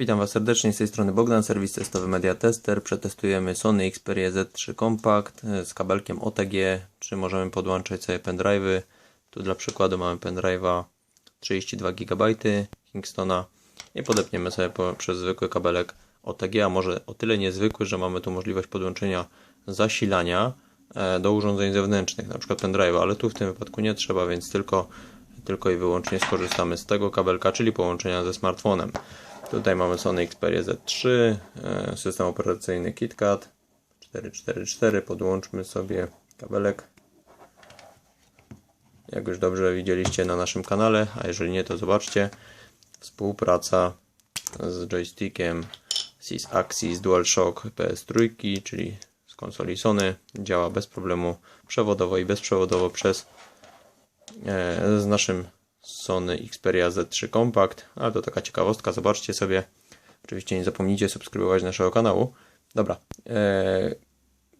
Witam Was serdecznie, z tej strony Bogdan, serwis testowy Media Tester. Przetestujemy Sony Xperia Z3 Compact e, z kabelkiem OTG, czy możemy podłączać sobie pendrive'y. Tu dla przykładu mamy pendrive'a 32 GB Kingstona i podepniemy sobie po, przez zwykły kabelek OTG, a może o tyle niezwykły, że mamy tu możliwość podłączenia zasilania e, do urządzeń zewnętrznych, na przykład pendrive'a, ale tu w tym wypadku nie trzeba, więc tylko, tylko i wyłącznie skorzystamy z tego kabelka, czyli połączenia ze smartfonem. Tutaj mamy Sony Xperia Z3, e, system operacyjny KitKat 444. Podłączmy sobie kabelek. Jak już dobrze widzieliście na naszym kanale, a jeżeli nie, to zobaczcie. Współpraca z joystickiem Sys Axis DualShock PS3, czyli z konsoli Sony. Działa bez problemu przewodowo i bezprzewodowo przez e, z naszym Sony Xperia Z3 Compact, ale to taka ciekawostka, zobaczcie sobie. Oczywiście nie zapomnijcie subskrybować naszego kanału. Dobra, eee,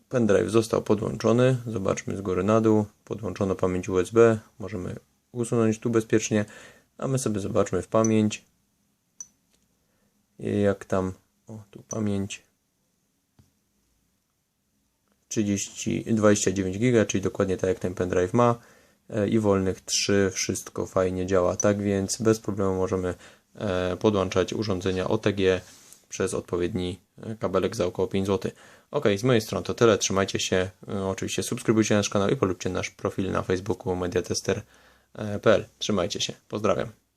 pendrive został podłączony, zobaczmy z góry na dół, podłączono pamięć USB, możemy usunąć tu bezpiecznie, a my sobie zobaczmy w pamięć, jak tam, o tu pamięć, 30, 29 GB, czyli dokładnie tak jak ten pendrive ma i wolnych 3, wszystko fajnie działa. Tak więc bez problemu możemy e, podłączać urządzenia OTG przez odpowiedni e, kabelek za około 5 zł. Ok, z mojej strony to tyle. Trzymajcie się. E, oczywiście subskrybujcie nasz kanał i polubcie nasz profil na Facebooku mediatester.pl. Trzymajcie się. Pozdrawiam.